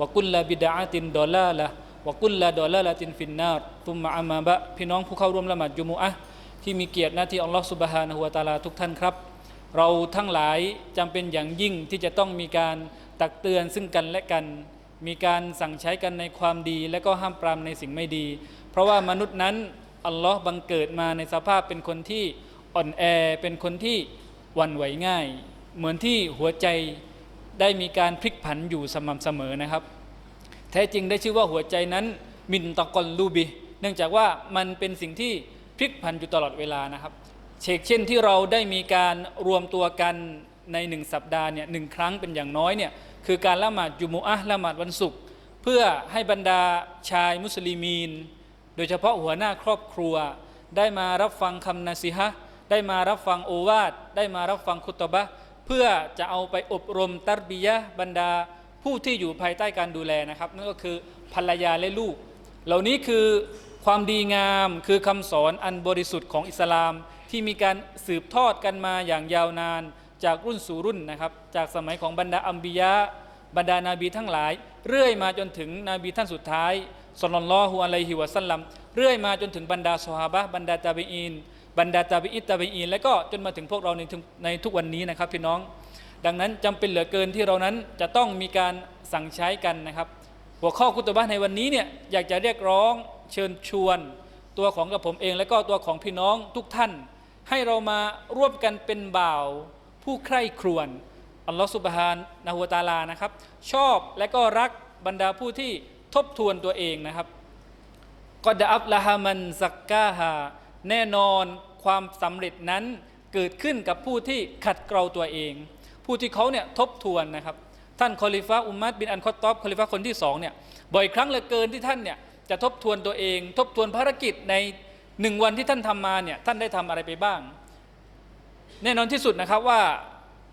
วกุลลาบิดาตินดอลลาละวกุลลาดอลลาละตินฟินนาร์ตุมมาอามาบะพี่น้องผู้เข้าร่วมละหมาดยุมุอะที่มีเกียรติหน้าที่อัลลอฮฺสุบฮานะฮุวาตาลาทุกท่านครับ เราทั้งหลายจำเป็นอย่างยิ่งที่จะต้องมีการตักเตือนซึ่งกันและกัน มีการสั่งใช้กันในความดี และก็ห้ามปรามในสิ่งไม่ดี เพราะว่ามนุษย์นั้นอัลลอฮ์บังเกิดมาในสภาพเป็นคนที่อ่อนแอเป็นคนที่วันไหวง่าย เหมือนที่หัวใจ ได้มีการพลิกผันอยู่สม่ำเสมอนะครับ แท้จริงได้ชื่อว่าหัวใจนั้นมินตะกอนลูบิเนื่องจากว่ามันเป็นสิ่งที่พลิกผันอยู่ตลอดเวลานะครับเชกเช่นที่เราได้มีการรวมตัวกันในหนึ่งสัปดาห์เนี่ยหนึ่งครั้งเป็นอย่างน้อยเนี่ยคือการละหมาดจุมุอะห์ละหมาดวันศุกร์เพื่อให้บรรดาชายมุสลิมีน โดยเฉพาะหัวหน้าครอบครัว ได้มารับฟังคำนาซีฮะได้มารับฟังโอวาทได้มารับฟังคุตบะ เพื่อจะเอาไปอบรมตัรบียะบรรดาผู้ที่อยู่ภายใต้การดูแลนะครับนั่นก็คือภรรยาและลูก เหล่านี้คือความดีงามคือคำสอนอันบริสุทธิ์ของอิสลาม ที่มีการสืบทอดกันมาอย่างยาวนานจากรุ่นสู่รุ่นนะครับ จากสมัยของบรรดาอัมบิยะบรรดานาบีทั้งหลาย เรื่อยมาจนถึงนบีท่านสุดท้ายสลลัลลอฮุอะลัยฮิวะสัลลัมเรื่อยมาจนถึงบรรดาซอฮาบะบรรดาตาบีอีน บรรดาตาบีอิตตาบีอีนและก็จนมาถึงพวกเราในทุกในทุกวันนี้นะครับพี่น้อง ดังนั้นจำเป็นเหลือเกินที่เรานั้นจะต้องมีการสั่งใช้กันนะครับ หัวข้อคุตบะในวันนี้เนี่ยอยากจะเรียกร้องเชิญชวนตัวของกับผมเอง และก็ตัวของพี่น้องทุกท่าน ให้เรามาร่วมกันเป็นบ่าว ผู้ใคร่ครวญอัลลอฮฺสุบฮานนะฮุวตาลานะครับ ชอบและก็รักบรรดาผู้ที่ทบทวนตัวเองนะครับกอดอับละฮามันซักกาฮาแน่นอน ความสำเร็จนั้นเกิดขึ้นกับผู้ที่ขัดเกลาตัวเอง ผู้ที่เขาเนี่ยทบทวนนะครับ ท่านคอลิฟะอุมมัดบินอันคอตตอบคอลิฟะคนที่สองเนี่ยบ่อยครั้งเหลือเกินที่ท่านเนี่ยจะทบทวนตัวเอง ทบทวนภารกิจในหนึ่งวันที่ท่านทำมาเนี่ยท่านได้ทำอะไรไปบ้าง แน่นอนที่สุดนะครับว่า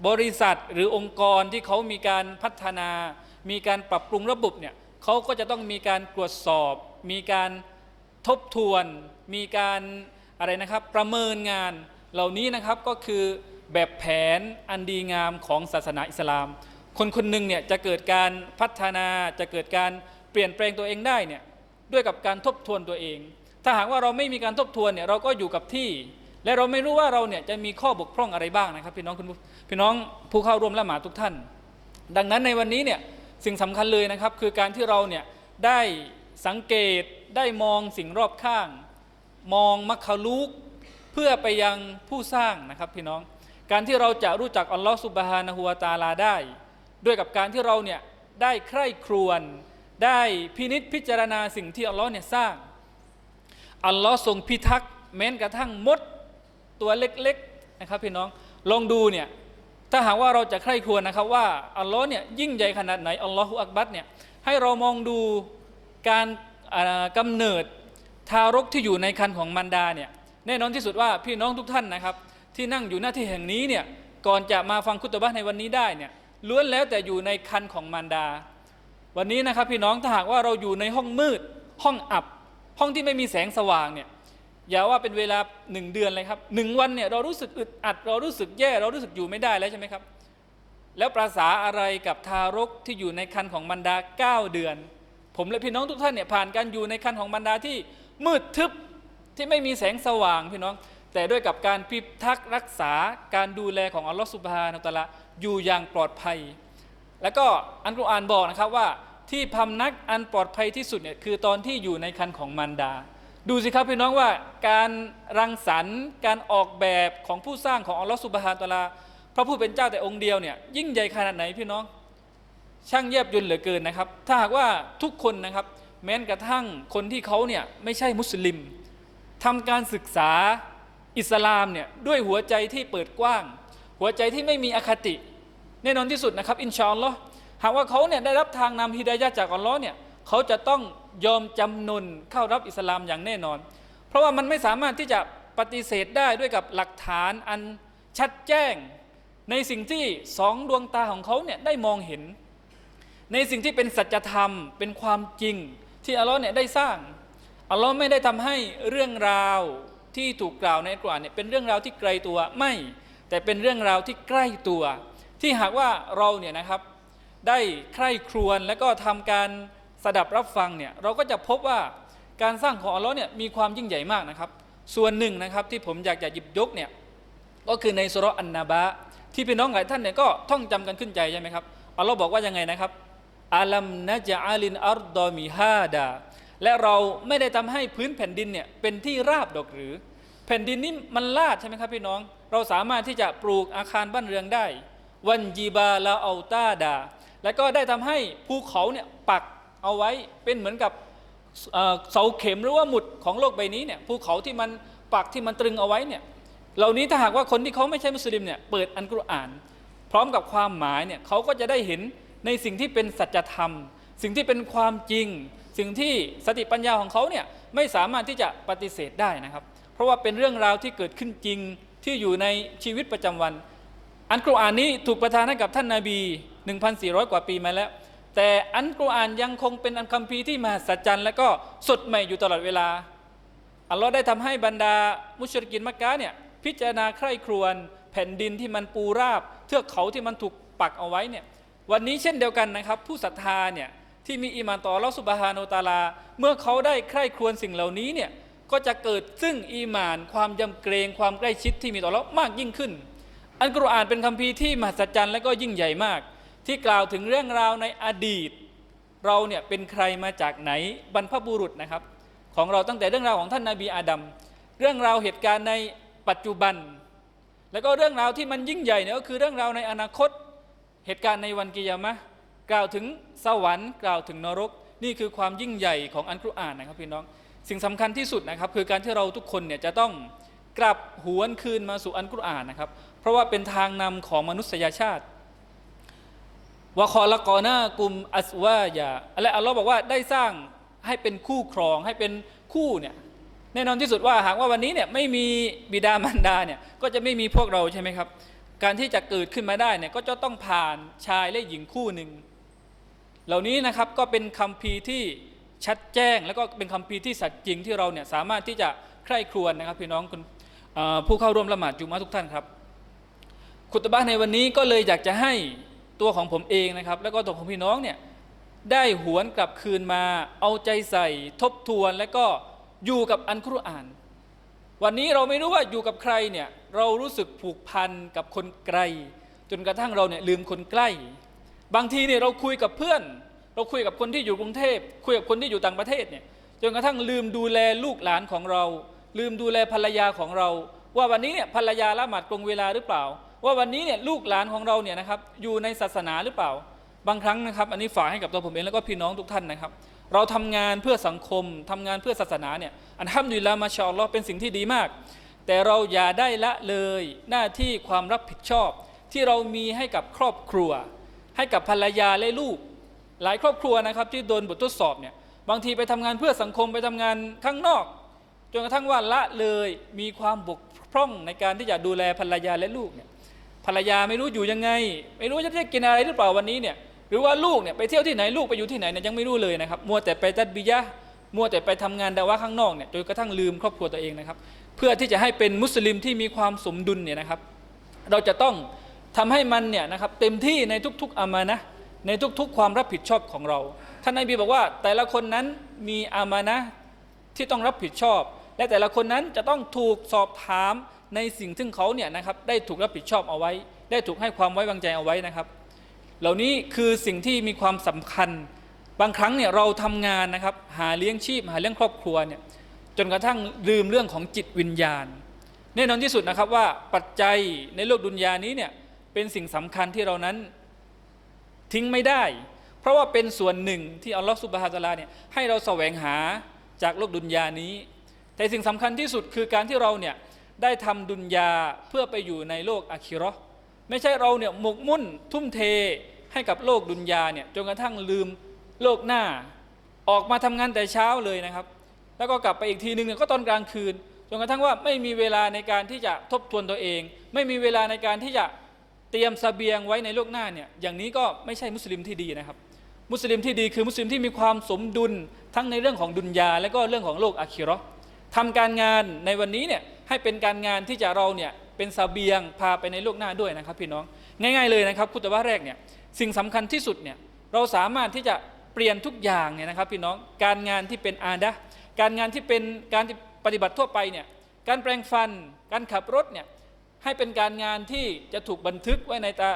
บริษัทหรือองค์กรที่เขามีการพัฒนา มีการปรับปรุงระบบเนี่ยเขาก็จะต้องมีการตรวจสอบ มีการทบทวน มีการ อะไรนะครับประเมินงานเหล่านี้นะครับก็คือแบบแผนอันดีงามของศาสนาอิสลาม คนคนหนึ่งเนี่ยจะเกิดการพัฒนาจะเกิดการเปลี่ยนแปลงตัวเองได้เนี่ยด้วยกับการทบทวนตัวเอง ถ้าหากว่าเราไม่มีการทบทวนเนี่ยเราก็อยู่กับที่ และเราไม่รู้ว่าเราเนี่ยจะมีข้อบกพร่องอะไรบ้างนะครับ พี่น้องคุณพี่น้องผู้เข้าร่วมละหมาดทุกท่าน ดังนั้นในวันนี้เนี่ยสิ่งสำคัญเลยนะครับ คือการที่เราเนี่ยได้สังเกตได้มองสิ่งรอบข้าง มองมัคคาลูกเพื่อไปยังผู้สร้างนะครับพี่น้อง การที่เราจะรู้จักอัลลอฮฺสุบฮานะฮูวาตาลาได้ ด้วยกับการที่เราเนี่ยได้ใคร่ครวญได้พินิษพิจารณาสิ่งที่อัลลอฮ์เนี่ยสร้างอัลลอฮ์ทรงพิทักษ์แม้กระทั่งมดตัวเล็กๆนะครับพี่น้องลองดูเนี่ยถ้าหากว่าเราจะใคร่ครวญนะครับว่าอัลลอฮ์เนี่ยยิ่งใหญ่ขนาดไหนอัลลอฮฺอักบัดเนี่ยให้เรามองดูการอ่าเนิด ทารกที่อยู่ในคันของมารดาเนี่ยแน่นอนที่สุดว่าพี่น้องทุกท่านนะครับ ที่นั่งอยู่หน้าที่แห่งนี้เนี่ยก่อนจะมาฟังคุตบะในวันนี้ได้เนี่ยล้วนแล้วแต่อยู่ในคันของมารดา วันนี้นะครับพี่น้องถ้าหากว่าเราอยู่ในห้องมืด ห้องอับ ห้องที่ไม่มีแสงสว่างเนี่ยอย่าว่าเป็นเวลาหนึ่งเดือนเลยครับหนึ่งวันเนี่ยเรารู้สึกอึดอัด เรารู้สึกแย่เรารู้สึกอยู่ไม่ได้แล้วใช่ไหมครับ แล้วประสาอะไรกับทารกที่อยู่ในคันของบรรดา 9 เดือน ผมและพี่น้องทุกท่านเนี่ยผ่านการอยู่ในคันของบรรดาที่ มืดทึบที่ไม่มีแสงสว่างพี่น้อง แต่ด้วยกับการพิทักษ์รักษาการดูแลของอัลลอฮฺสุบฮานาอัลตะละอยู่อย่างปลอดภัย แล้วก็อันกุรอานบอกนะครับว่าที่พำนักอันปลอดภัยที่สุดเนี่ยคือตอนที่อยู่ในคันของมารดา ดูสิครับพี่น้องว่าการรังสรรค์การออกแบบของผู้สร้างของอัลลอฮฺสุบฮานะฮูวะตะลาพระผู้เป็นเจ้าแต่องค์เดียวเนี่ยยิ่งใหญ่ขนาดไหนพี่น้อง ช่างแยบยลเหลือเกินนะครับ ถ้าหากว่าทุกคนนะครับ แม้กระทั่งคนที่เขาเนี่ยไม่ใช่มุสลิมทำการศึกษาอิสลามเนี่ยด้วยหัวใจที่เปิดกว้าง หัวใจที่ไม่มีอคติ แน่นอนที่สุดนะครับ อินชาอัลลอหากว่าเขาเนี่ยได้รับทางนำฮิดายะจากอัลลอฮ์เนี่ยเขาจะต้องยอมจำนนเข้ารับอิสลามอย่างแน่นอน เพราะว่ามันไม่สามารถที่จะปฏิเสธได้ด้วยกับหลักฐานอันชัดแจ้ง ในสิ่งที่สองดวงตาของเขาเนี่ยได้มองเห็น ในสิ่งที่เป็นสัจธรรมเป็นความจริง ที่อัลลอฮ์เนี่ยได้สร้างอัลลอฮ์ไม่ได้ทำให้เรื่องราวที่ถูกกล่าวในอัลกุรอานเนี่ยเป็นเรื่องราวที่ไกลตัวไม่ แต่เป็นเรื่องราวที่ใกล้ตัว ที่หากว่าเราเนี่ยนะครับ ได้ใคร่ครวญและก็ทำการสดับรับฟังเนี่ยเราก็จะพบว่าการสร้างของอัลลอฮ์เนี่ยมีความยิ่งใหญ่มากนะครับ ส่วนหนึ่งนะครับที่ผมอยากจะหยิบยกเนี่ยก็คือในสุรอันนาบะที่พี่น้องหลายท่านเนี่ยก็ท่องจำกันขึ้นใจใช่ไหมครับอัลลอฮ์บอกว่ายังไงนะครับ อาลัมนะจอาลินอัรดอมิฮาดาและเราไม่ได้ทำให้พื้นแผ่นดินเนี่ยเป็นที่ราบดอกหรือ แผ่นดินนี้มันลาดใช่ไหมครับพี่น้อง เราสามารถที่จะปลูกอาคารบ้านเรือนได้ วันจีบาลาอัลตาดา แล้วก็ได้ทำให้ภูเขาเนี่ยปักเอาไว้เป็นเหมือนกับเสาเข็มหรือว่าหมุดของโลกใบนี้เนี่ยภูเขาที่มันปักที่มันตรึงเอาไว้เนี่ยเหล่านี้ถ้าหากว่าคนที่เขาไม่ใช่มุสลิมเนี่ยเปิดอันกุรอาน พร้อมกับความหมายเนี่ยเขาก็จะได้เห็น ในสิ่งที่เป็นสัจธรรม สิ่งที่เป็นความจริง สิ่งที่สติปัญญาของเขาเนี่ยไม่สามารถที่จะปฏิเสธได้นะครับ เพราะว่าเป็นเรื่องราวที่เกิดขึ้นจริงที่อยู่ในชีวิตประจำวัน อันกุรอานนี้ถูกประทานให้กับท่านนาบี 1,400 กว่าปีมาแล้ว แต่อันกุรอานยังคงเป็นอันคัมภีร์ที่มหัศจรรย์และก็สดใหม่อยู่ตลอดเวลาอัลลอฮ์ได้ทำให้บรรดามุชริกินมักกะเนี่ยพิจารณาใคร่ครวญแผ่นดินที่มันปูราบ เทือกเขาที่มันถูกปักเอาไว้เนี่ย วันนี้เช่นเดียวกันนะครับ ผู้ศรัทธาเนี่ยที่มีอีมานต่อลอสุบฮานาอัลตาลา เมื่อเขาได้ใคร่ครวญสิ่งเหล่านี้เนี่ยก็จะเกิดซึ่งอีมาน ความยำเกรงความใกล้ชิดที่มีต่ออัลลอฮ์มากยิ่งขึ้น อันกุรอานเป็นคัมภีร์ที่มหัศจรรย์และก็ยิ่งใหญ่มาก ที่กล่าวถึงเรื่องราวในอดีต เราเนี่ยเป็นใครมาจากไหนบรรพบุรุษนะครับ ของเราตั้งแต่เรื่องราวของท่านนาบีอาดัมเรื่องราวเหตุการณ์ในปัจจุบัน แล้วก็เรื่องราวที่มันยิ่งใหญ่เนี่ยก็คือเรื่องราวในอนาคต เหตุการณ์ในวันกิยามะกล่าวถึงสวรรค์กล่าวถึงนรก นี่คือความยิ่งใหญ่ของอันกุรอานนะครับพี่น้อง สิ่งสำคัญที่สุดนะครับคือการที่เราทุกคนเนี่ยจะต้องกลับหวนคืนมาสู่อันกุรอานนะครับ เพราะว่าเป็นทางนำของมนุษยชาติวะคอละกอนากุมอัสวายาและอัลลอฮ์บอกว่าได้สร้างให้เป็นคู่ครองให้เป็นคู่เนี่ยแน่นอนที่สุดว่าหากว่าวันนี้เนี่ยไม่มีบิดามารดาเนี่ยก็จะไม่มีพวกเราใช่ไหมครับ การที่จะเกิดขึ้นมาได้เนี่ยก็จะต้องผ่านชายและหญิงคู่หนึ่ง เหล่านี้นะครับก็เป็นคำพีที่ชัดแจ้ง แล้วก็เป็นคำพีที่สัตย์จริงที่เราเนี่ยสามารถที่จะใคร่ครวญนะครับพี่น้องคุณผู้เข้าร่วมละหมาดจุมาทุกท่านครับคุตบะห์ในวันนี้ก็เลยอยากจะให้ตัวของผมเองนะครับ แล้วก็ตัวของพี่น้องเนี่ยได้หวนกลับคืนมาเอาใจใส่ทบทวน และก็อยู่กับอันกุรอาน วันนี้เราไม่รู้ว่าอยู่กับใครเนี่ยเรารู้สึกผูกพันกับคนไกล จนกระทั่งเราเนี่ยลืมคนใกล้ บางทีเนี่ยเราคุยกับเพื่อน เราคุยกับคนที่อยู่กรุงเทพ คุยกับคนที่อยู่ต่างประเทศเนี่ยจนกระทั่งลืมดูแลลูกหลานของเรา ลืมดูแลภรรยาของเรา ว่าวันนี้เนี่ยภรรยาละหมาดตรงเวลาหรือเปล่า ว่าวันนี้เนี่ยลูกหลานของเราเนี่ยนะครับอยู่ในศาสนาหรือเปล่า บางครั้งนะครับ อันนี้ฝากให้กับตัวผมเองแล้วก็พี่น้องทุกท่านนะครับ เราทำงานเพื่อสังคมทำงานเพื่อศาสนาเนี่ยอันห้ามดุลิลละมาชาอัลลอฮ์เป็นสิ่งที่ดีมาก แต่เราอย่าได้ละเลยหน้าที่ความรับผิดชอบ ที่เรามีให้กับครอบครัว ให้กับภรรยาและลูก หลายครอบครัวนะครับที่โดนบททดสอบเนี่ยบางทีไปทำงานเพื่อสังคมไปทำงานข้างนอกจนกระทั่งว่าละเลยมีความบกพร่องในการที่จะดูแลภรรยาและลูกเนี่ยภรรยาไม่รู้อยู่ยังไง ไม่รู้จะได้กินอะไรหรือเปล่าวันนี้เนี่ย รือว่าลูกเนี่ยไปเที่ยวที่ไหนลูกไปอยู่ที่ไหนเนี่ยยังไม่รู้เลยนะครับ มัวแต่ไปตัดบิยะมัวแต่ไปทำงานดาวะข้างนอกเนี่ยจนกระทั่งลืมครอบครัวตัวเองนะครับ เพื่อที่จะให้เป็นมุสลิมที่มีความสมดุลเนี่ยนะครับ เราจะต้องทำให้มันเนี่ยนะครับเต็มที่ในทุกๆอามานะในทุกๆ ความรับผิดชอบของเรา ท่านนบีบอกว่า แต่ละคนนั้นมีอามานะที่ต้องรับผิดชอบ และแต่ละคนนั้นจะต้องถูกสอบถามในสิ่งที่เขาเนี่ยนะครับได้ถูกรับผิดชอบเอาไว้ ได้ถูกให้ความไว้วางใจเอาไว้นะครับ เหล่านี้คือสิ่งที่มีความสำคัญ บางครั้งเนี่ยเราทำงานนะครับ หาเลี้ยงชีพ หาเลี้ยงครอบครัวเนี่ยจนกระทั่งลืมเรื่องของจิตวิญญาณ แน่นอนที่สุดนะครับว่าปัจจัยในโลกดุนยานี้เนี่ยเป็นสิ่งสำคัญที่เรานั้นทิ้งไม่ได้ เพราะว่าเป็นส่วนหนึ่งที่อัลลอฮฺสุบฮาตะอาลาเนี่ยให้เราแสวงหาจากโลกดุนยานี้ แต่สิ่งสำคัญที่สุดคือการที่เราเนี่ยได้ทำดุนยาเพื่อไปอยู่ในโลกอาคิราะห์ ไม่ใช่เราเนี่ยหมกมุ่นทุ่มเทให้กับโลกดุนยาเนี่ยจนกระทั่งลืมโลกหน้า ออกมาทำงานแต่เช้าเลยนะครับ แล้วก็กลับไปอีกทีหนึ่งเนี่ยก็ตอนกลางคืนจนกระทั่งว่าไม่มีเวลาในการที่จะทบทวนตัวเอง ไม่มีเวลาในการที่จะเตรียมสเสบียงไว้ในโลกหน้าเนี่ยอย่างนี้ก็ไม่ใช่มุสลิมที่ดีนะครับ มุสลิมที่ดีคือมุสลิมที่มีความสมดุลทั้งในเรื่องของดุนยา และก็เรื่องของโลกอาคิราะห์ทำการงานในวันนี้เนี่ยให้เป็นการงานที่จะเราเนี่ย เป็นเสบียงพาไปในโลกหน้าด้วยนะครับพี่น้องง่าย ๆเลยนะครับคุตบะแรกเนี่ยสิ่งสำคัญที่สุดเนี่ยเราสามารถที่จะเปลี่ยนทุกอย่างเนี่ยนะครับพี่น้องการงานที่เป็นอาดะการงานที่เป็นการปฏิบัติทั่วไปเนี่ยการแปลงฟัน การขับรถเนี่ยให้เป็นการงานที่จะถูกบันทึกไว้ในตา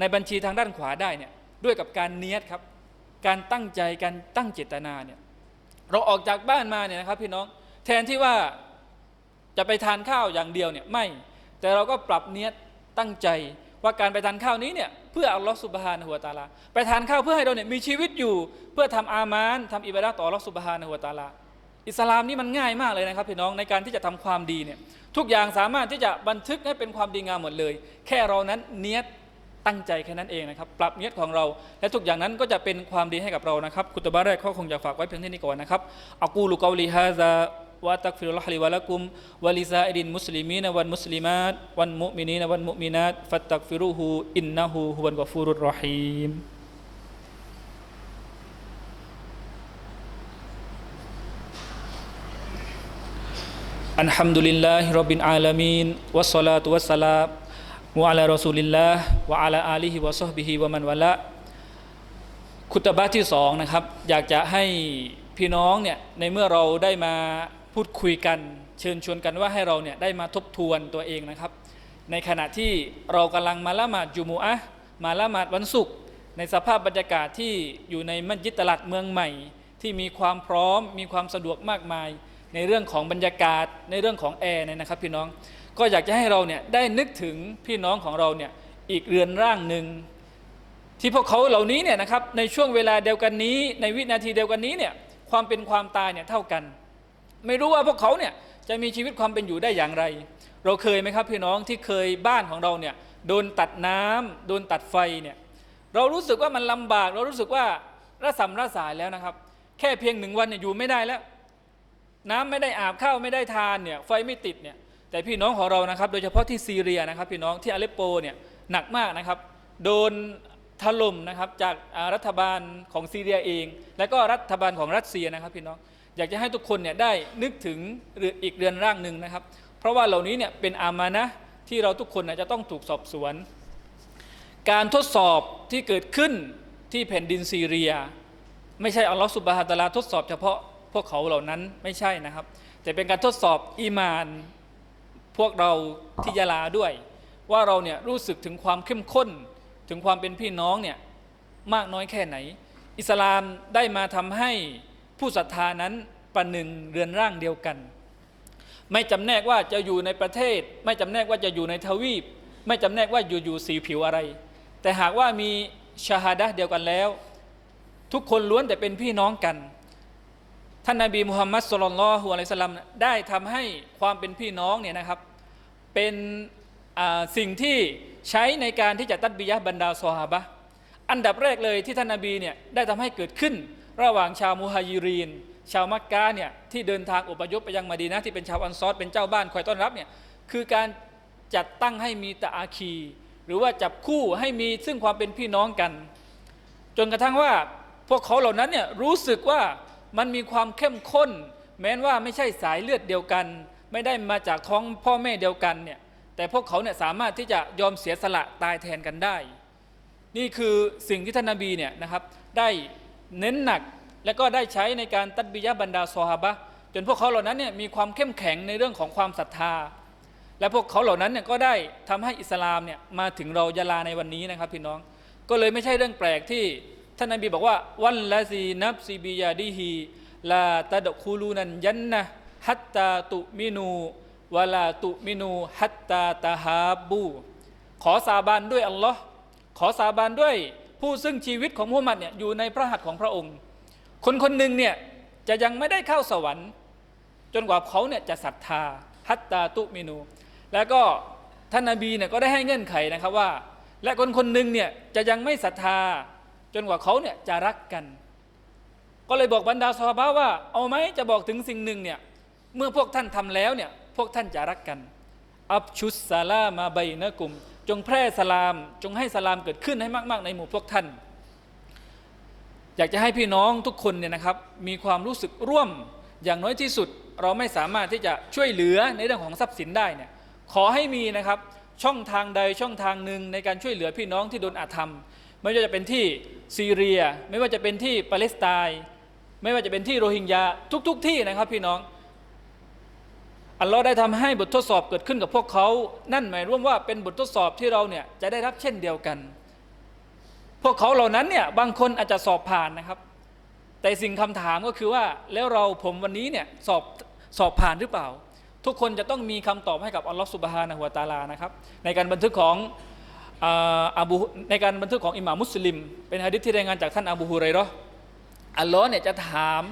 ในบัญชีทางด้านขวาได้เนี่ยด้วยกับการเนียดครับ การตั้งใจการตั้งเจตนาเนี่ยเราออกจากบ้านมาเนี่ยนะครับพี่น้องแทนที่ว่าจะไปทานข้าวอย่างเดียวเนี่ยไม่ แต่เราก็ปรับเนียดตั้งใจว่าการไปทานข้าวนี้เนี่ยเพื่ออัลลอฮฺสุบฮานะฮูวตาลา ไปทานข้าวเพื่อให้เราเนี่ยมีชีวิตอยู่ เพื่อทำอามานทำอิบาดะต่ออัลลอฮฺสุบฮานะฮูวตาลา อิสลามนี่มันง่ายมากเลยนะครับพี่น้องในการที่จะทำความดีเนี่ยทุกอย่างสามารถที่จะบันทึกให้เป็นความดีงามหมดเลย แค่เรานั้นเนียดตั้งใจแค่นั้นเองนะครับ ปรับเนียดของเรา และทุกอย่างนั้นก็จะเป็นความดีให้กับเรานะครับ คุตบะแรกเขาคงจะฝากไว้เพียงเท่านี้ก่อนนะครับอักูลุกอลิฮาซา วะตักฟิรุลฮลิวะละกุมวะลิซาอิดินมุสลิมีนวันมุสลิมาตวันมุมินีนวันมุมินาตฟัตตักฟิรุฮูอินนะฮูฮุวันกฟูรุรรฮีมอัลฮัมดุลิลลาฮิรับบินอาลามีนวัสลาตุวัสสลามวะลารอซูลิลลาห์วะอาลาอาลีฮิวะซอฮบิฮิวะมันวะละคุตบะที่สองนะครับ อยากจะให้พี่น้องเนี่ยในเมื่อเราได้มา พูดคุยกันเชิญชวนกันว่าให้เราเนี่ยได้มาทบทวนตัวเองนะครับ ในขณะที่เรากำลังมาละหมาดจุมูอะมาละหมาดวันศุกร์ในสภาพบรรยากาศที่อยู่ในมัสยิดตลาดเมืองใหม่ ที่มีความพร้อม มีความสะดวกมากมาย ในเรื่องของบรรยากาศในเรื่องของแอร์เนี่ยนะครับ พี่น้องก็อยากจะให้เราเนี่ยได้นึกถึงพี่น้องของเราเนี่ยอีกเรือนร่างหนึ่งที่พวกเขาเหล่านี้เนี่ยนะครับในช่วงเวลาเดียวกันนี้ ในวินาทีเดียวกันนี้เนี่ยความเป็นความตายเนี่ยเท่ากัน ไม่รู้ว่าพวกเขาเนี่ยจะมีชีวิตความเป็นอยู่ได้อย่างไร เราเคยไหมครับพี่น้องที่เคยบ้านของเราเนี่ยโดนตัดน้ำโดนตัดไฟเนี่ยเรารู้สึกว่ามันลำบาก เรารู้สึกว่าระสำระสายแล้วนะครับ แค่เพียงหนึ่งวันเนี่ยอยู่ไม่ได้แล้ว น้ำไม่ได้อาบข้าวไม่ได้ทานเนี่ยไฟไม่ติดเนี่ยแต่พี่น้องของเรานะครับ โดยเฉพาะที่ซีเรียนะครับ พี่น้องที่อาเลปโปเนี่ยหนักมากนะครับ โดนถล่มนะครับจากรัฐบาลของซีเรียเอง และก็รัฐบาลของรัสเซียนะครับพี่น้อง อยากจะให้ทุกคนเนี่ยได้นึกถึงเรืออีกเรือนร่างหนึ่งนะครับ เพราะว่าเหล่านี้เนี่ยเป็นอามานะที่เราทุกคนน่ะจะต้องถูกสอบสวน การทดสอบที่เกิดขึ้นที่แผ่นดินซีเรีย ไม่ใช่อัลลอฮฺสุบฮานะฮูวะตะอาลาทดสอบเฉพาะพวกเขาเหล่านั้นไม่ใช่นะครับ แต่เป็นการทดสอบอีมานพวกเราที่ยะลาด้วย ว่าเราเนี่ยรู้สึกถึงความเข้มข้น ถึงความเป็นพี่น้องเนี่ยมากน้อยแค่ไหน อิสลามได้มาทำให้ ผู้ศรัทธานั้นประหนึ่งเรือนร่างเดียวกัน ไม่จำแนกว่าจะอยู่ในประเทศ ไม่จำแนกว่าจะอยู่ในทวีป ไม่จำแนกว่าอยู่อยู่สีผิวอะไร แต่หากว่ามีชาฮาดะเดียวกันแล้ว ทุกคนล้วนแต่เป็นพี่น้องกัน ท่านนาบีมุฮัมมัดสุลลัลลอฮุอะลัยสลามได้ทำให้ความเป็นพี่น้องเนี่ยนะครับ เป็นสิ่งที่ใช้ในการที่จะตัดบิยะบรรดาซอฮาบะอันดับแรกเลยที่ท่านนาบีเนี่ยได้ทำให้เกิดขึ้น ระหว่างชาวมุฮัยิรีน ชาวมักกะเนี่ยที่เดินทางอพยพไปยังมาดีนะที่เป็นชาวอันซอรเป็นเจ้าบ้านคอยต้อนรับเนี่ยคือการจัดตั้งให้มีตะอาคี หรือว่าจับคู่ให้มีซึ่งความเป็นพี่น้องกัน จนกระทั่งว่าพวกเขาเหล่านั้นเนี่ยรู้สึกว่ามันมีความเข้มข้น แม้นว่าไม่ใช่สายเลือดเดียวกัน ไม่ได้มาจากท้องพ่อแม่เดียวกันเนี่ยแต่พวกเขาเนี่ยสามารถที่จะยอมเสียสละตายแทนกันได้ นี่คือสิ่งที่ท่านนาบีเนี่ยนะครับได้ เน้นหนักและก็ได้ใช้ในการตัดบิยะบรรดาซอฮาบะจนพวกเขาเหล่านั้นเนี่ยมีความเข้มแข็งในเรื่องของความศรัทธา และพวกเขาเหล่านั้นเนี่ยก็ได้ทำให้อิสลามเนี่ยมาถึงเรายะลาในวันนี้นะครับพี่น้อง ก็เลยไม่ใช่เรื่องแปลกที่ท่านนบีบอกว่าวันละซีนับซีบิยาดีฮีลาตะดคูลูนันยันนะฮัตตาตุมินูวลาตุมินูฮัตตาตาฮาบู ขอสาบานด้วยอัลลอฮ์ขอสาบานด้วย ผู้ซึ่งชีวิตของมุฮัมมัดเนี่ยอยู่ในพระหัตถ์ของพระองค์ คนคนหนึ่งเนี่ยจะยังไม่ได้เข้าสวรรค์ จนกว่าเขาเนี่ยจะศรัทธาฮัตตาตุมินู แล้วก็ท่านนาบีเนี่ยก็ได้ให้เงื่อนไขนะครับว่า และคนคนหนึ่งเนี่ยจะยังไม่ศรัทธา จนกว่าเขาเนี่ยจะรักกัน ก็เลยบอกบรรดาซอฮาบะว่า เอาไหมจะบอกถึงสิ่งหนึ่งเนี่ยเมื่อพวกท่านทำแล้วเนี่ยพวกท่านจะรักกันอับชุสซาลามาใบนะกุม จงแพร่สลาม จงให้สลามเกิดขึ้นให้มาก ๆ ในหมู่พวกท่าน อยากจะให้พี่น้องทุกคนเนี่ยนะครับ มีความรู้สึกร่วมอย่างน้อยที่สุด เราไม่สามารถที่จะช่วยเหลือในเรื่องของทรัพย์สินได้เนี่ยขอให้มีนะครับช่องทางใดช่องทางหนึ่งในการช่วยเหลือพี่น้องที่โดนอาธรรม ไม่ว่าจะเป็นที่ซีเรีย ไม่ว่าจะเป็นที่ปาเลสไตน์ไม่ว่าจะเป็นที่โรฮิงญาทุก ๆที่นะครับพี่น้อง อัลลอฮ์ได้ทำให้บททดสอบเกิดขึ้นกับพวกเขา นั่นหมายรวมว่าเป็นบททดสอบที่เราเนี่ยจะได้รับเช่นเดียวกัน พวกเขาเหล่านั้นเนี่ยบางคนอาจจะสอบผ่านนะครับ แต่สิ่งคำถามก็คือว่าแล้วเราผมวันนี้เนี่ยสอบสอบผ่านหรือเปล่า ทุกคนจะต้องมีคำตอบให้กับอัลลอฮ์สุบฮานะฮุวตาลานะครับ ในการบันทึกของอาอบูในการบันทึกของอิหม่ามุสลิม เป็นฮะดิษที่รายงานจากท่านอบูฮุไรราะห์อัลลอฮ์เนี่ยจะถาม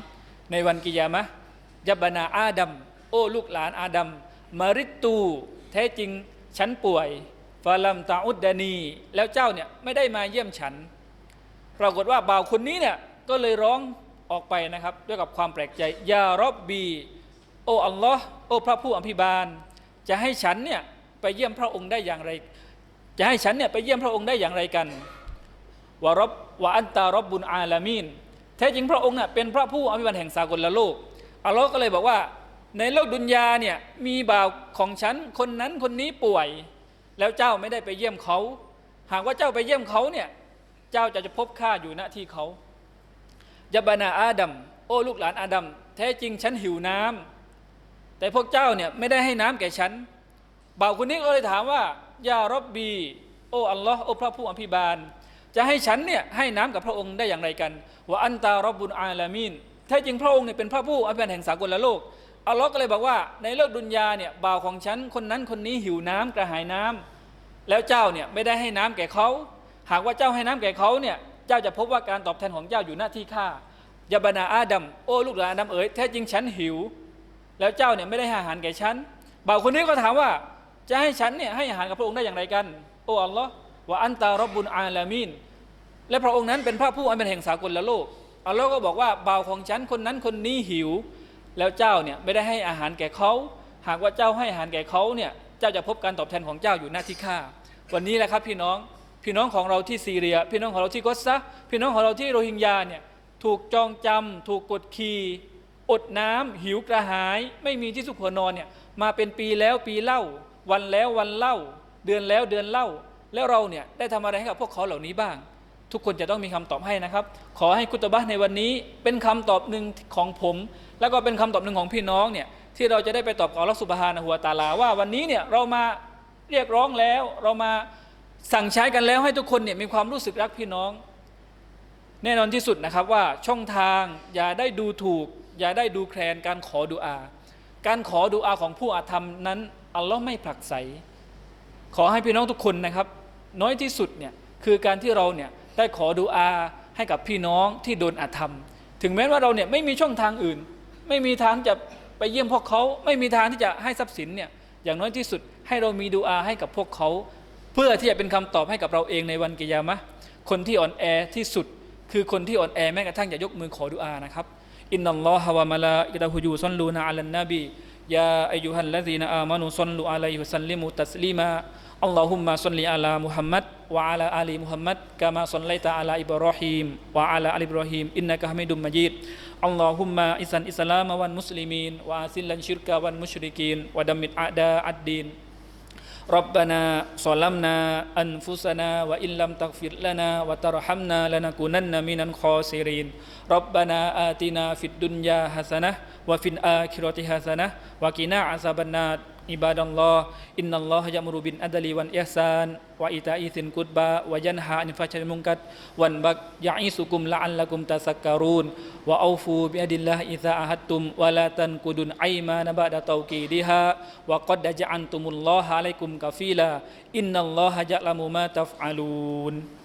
ในวันกิยามะยับบานาอาดัม อ้ลูกหลานอาดัมมาริตู แท้จริงฉันป่วยฟาลัมตาอุดดานี แล้วเจ้าเนี่ยไม่ได้มาเยี่ยมฉัน ปรากฏว่าบ่าวคนนี้เนี่ยก็เลยร้องออกไปนะครับ ด้วยกับความแปลกใจ ยารอบบี โออัลลอฮ์โอ้พระผู้อภิบาล จะให้ฉันเนี่ยไปเยี่ยมพระองค์ได้อย่างไร จะให้ฉันเนี่ยไปเยี่ยมพระองค์ได้อย่างไรกันวะรบวะอันตารบบุญอาลามีนแท้จริงพระองค์น่ะเป็นพระผู้อภิบาลแห่งสากลโลกอัลลอฮ์ก็เลยบอกว่า ในโลกดุนยาเนี่ยมีบ่าวของฉันคนนั้นคนนี้ป่วย แล้วเจ้าไม่ได้ไปเยี่ยมเขา หากว่าเจ้าไปเยี่ยมเขาเนี่ยเจ้าจะจะพบข้าอยู่ณที่เขายาบานาอาดัมโอ้ลูกหลานอาดัมแท้จริงฉันหิวน้ำแต่พวกเจ้าเนี่ยไม่ได้ให้น้ำแก่ฉันบ่าวคนนี้ก็เลยถามว่ายารบบี โอ้อัลลอฮ์โอ้พระผู้อภิบาล จะให้ฉันเนี่ยให้น้ำกับพระองค์ได้อย่างไรกันว่าอันตารบบุญอาลามีนแท้จริงพระองค์เนี่ยเป็นพระผู้อภิบาลแห่งสากลโลก อัลลอฮ์ก็เลยบอกว่า ในโลกดุนยาเนี่ยบ่าวของฉันคนนั้นคนนี้หิวน้ำกระหายน้ำแล้วเจ้าเนี่ยไม่ได้ให้น้ำแก่เขา หากว่าเจ้าให้น้ำแก่เขาเนี่ยเจ้าจะพบว่าการตอบแทนของเจ้าอยู่หน้าที่ข้ายาบนาอาดัมโอ้ลูกหลานอาดัมเอ๋ยแท้จริงฉันหิว แล้วเจ้าเนี่ยไม่ได้ให้อาหารแก่ฉันบ่าวคนนี้ก็ถามว่าจะให้ฉันเนี่ยให้อาหารกับพระองค์ได้อย่างไรกัน โอ้อัลลอฮ์ว่าอันตารบบุญอาลามีนและพระองค์นั้นเป็นพระผู้อันเป็นแห่งสากลละโลกอัลลอฮ์ก็บอกว่าบ่าวของฉันคนนั้นคนนี้หิว แล้วเจ้าเนี่ยไม่ได้ให้อาหารแก่เขา หากว่าเจ้าให้อาหารแก่เขาเนี่ยเจ้าจะพบการตอบแทนของเจ้าอยู่หน้าที่ข้าวันนี้แหละครับพี่น้องพี่น้องของเราที่ซีเรีย พี่น้องของเราที่กอสซะพี่น้องของเราที่โรฮิงญาเนี่ยถูกจองจำถูกกดขี่อดน้ำหิวกระหาย ไม่มีที่สุขหัวนอนเนี่ยมาเป็นปีแล้วปีเล่า วันแล้ววันเล่า เดือนแล้วเดือนเล่า แล้วเราเนี่ยได้ทำอะไรให้กับพวกเขาเหล่านี้บ้าง ทุกคนจะต้องมีคำตอบให้นะครับ ขอให้คุตบะในวันนี้เป็นคำตอบหนึ่งของผม แล้วก็เป็นคำตอบหนึ่งของพี่น้องเนี่ยที่เราจะได้ไปตอบกับอัลลอฮฺสุบฮานะฮูวตาลาว่าวันนี้เนี่ยเรามาเรียกร้องแล้ว เรามาสั่งใช้กันแล้วให้ทุกคนเนี่ยมีความรู้สึกรักพี่น้อง แน่นอนที่สุดนะครับว่าช่องทางอย่าได้ดูถูก อย่าได้ดูแคลนการขอดุอา การขอดุอาของผู้อาธรรมนั้นอัลลอฮ์ไม่ผลักไสขอให้พี่น้องทุกคนนะครับ น้อยที่สุดเนี่ยคือการที่เราเนี่ย ได้ขอดุอาให้กับพี่น้องที่โดนอาธรรม ถึงแม้ว่าเราเนี่ยไม่มีช่องทางอื่น ไม่มีทางจะไปเยี่ยมพวกเขา ไม่มีทางที่จะให้ทรัพย์สินเนี่ยอย่างน้อยที่สุดให้เรามีดุอาให้กับพวกเขา เพื่อที่จะเป็นคำตอบให้กับเราเองในวันกิยามะคนที่อ่อนแอที่สุด คือคนที่อ่อนแอแม้กระทั่งจะยกมือขอดุอานะครับอินนัลลอฮะวะมะลาอิกะฮุยูซัลลูนะอะลันน Allahumma salli ala Muhammad wa ala ali Muhammad kama sallaita ala Ibrahim wa ala ali Ibrahim innaka Hamidum Majid. Allahumma isan islam wa muslimin wa asilan syirka wa musyrikin wa dammit a'da ad-din. Rabbana salamna anfusana wa illam taghfir lana wa tarhamna lanakunanna minan khasirin. Rabbana atina fid dunya hasanah wa fil akhirati hasanah wa qina azabannar ibadallah innallaha ya'muru bil adli wal ihsan wa ita'i dzil qurba wa yanha 'anil fahsya'i wal munkar wan bag ya'isukum la'allakum tasakkarun wa aufu bi'adillah idza ahadtum wa la tankudun aymana ba'da tawqidiha wa qad ja'antumullaha 'alaikum kafila innallaha ya'lamu ma taf'alun.